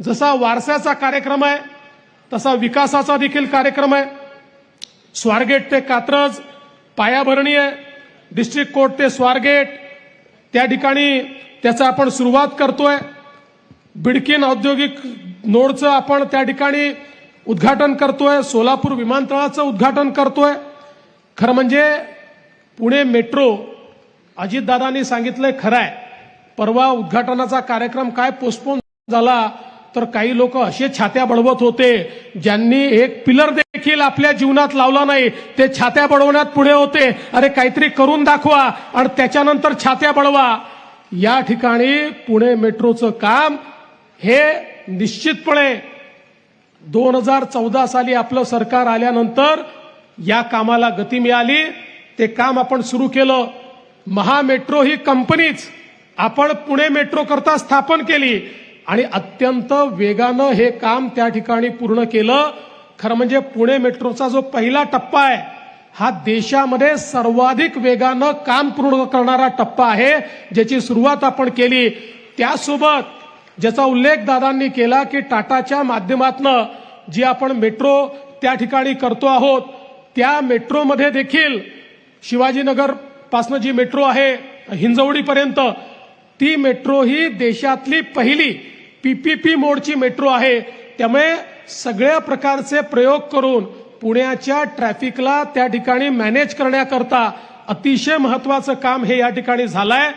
जसा वारसाचा कार्यक्रम आहे तसा विकासाचा देखील कार्यक्रम आहे. स्वारगेट ते कात्रज पायाभरणी आहे. डिस्ट्रिक्ट कोर्ट ते स्वारगेट त्या ठिकाणी त्याचा आपण सुरुवात करतोय. बिडकीन औद्योगिक नोडचं आपण त्या ठिकाणी उद्घाटन करतोय. सोलापूर विमानतळाचं उद्घाटन करतोय. खरं म्हणजे पुणे मेट्रो अजितदादांनी सांगितलंय खरं आहे परवा उद्घाटनाचा कार्यक्रम काय पोस्टपोन झाला तर काही लोक असे छात्या बळवत होते ज्यांनी एक पिलर देखील आपल्या जीवनात लावला नाही. ते छात्या बळवण्यात पुढे होते. अरे काहीतरी करून दाखवा आणि त्याच्यानंतर छात्या बळवा. या ठिकाणी पुणे मेट्रोचं काम हे निश्चितपणे दोन हजार चौदा साली आपलं सरकार आल्यानंतर या कामाला गती मिळाली. ते काम आपण सुरू केलं. महामेट्रो ही कंपनीच आपण पुणे मेट्रो करता स्थापन केली. आणि अत्यंत वेगानं हे काम त्या ठिकाणी पूर्ण केलं. खरं म्हणजे पुणे मेट्रोचा जो पहिला टप्पा आहे हा देशामध्ये सर्वाधिक वेगानं काम पूर्ण करणारा टप्पा आहे ज्याची सुरुवात आपण केली. त्यासोबत ज्याचा उल्लेख दादांनी केला की टाटाच्या माध्यमातनं जी आपण मेट्रो त्या ठिकाणी करतो आहोत त्या मेट्रोमध्ये देखील शिवाजीनगर पासनं जी मेट्रो आहे हिंजवडीपर्यंत ती मेट्रो ही देशातली पहिली पीपीपी मोडची मेट्रो आहे. त्यामुळे सगळ्या प्रकारचे प्रयोग करून पुण्याच्या ट्रॅफिकला त्या ठिकाणी मॅनेज करण्याकरता अतिशय महत्वाचं काम हे या ठिकाणी झालंय.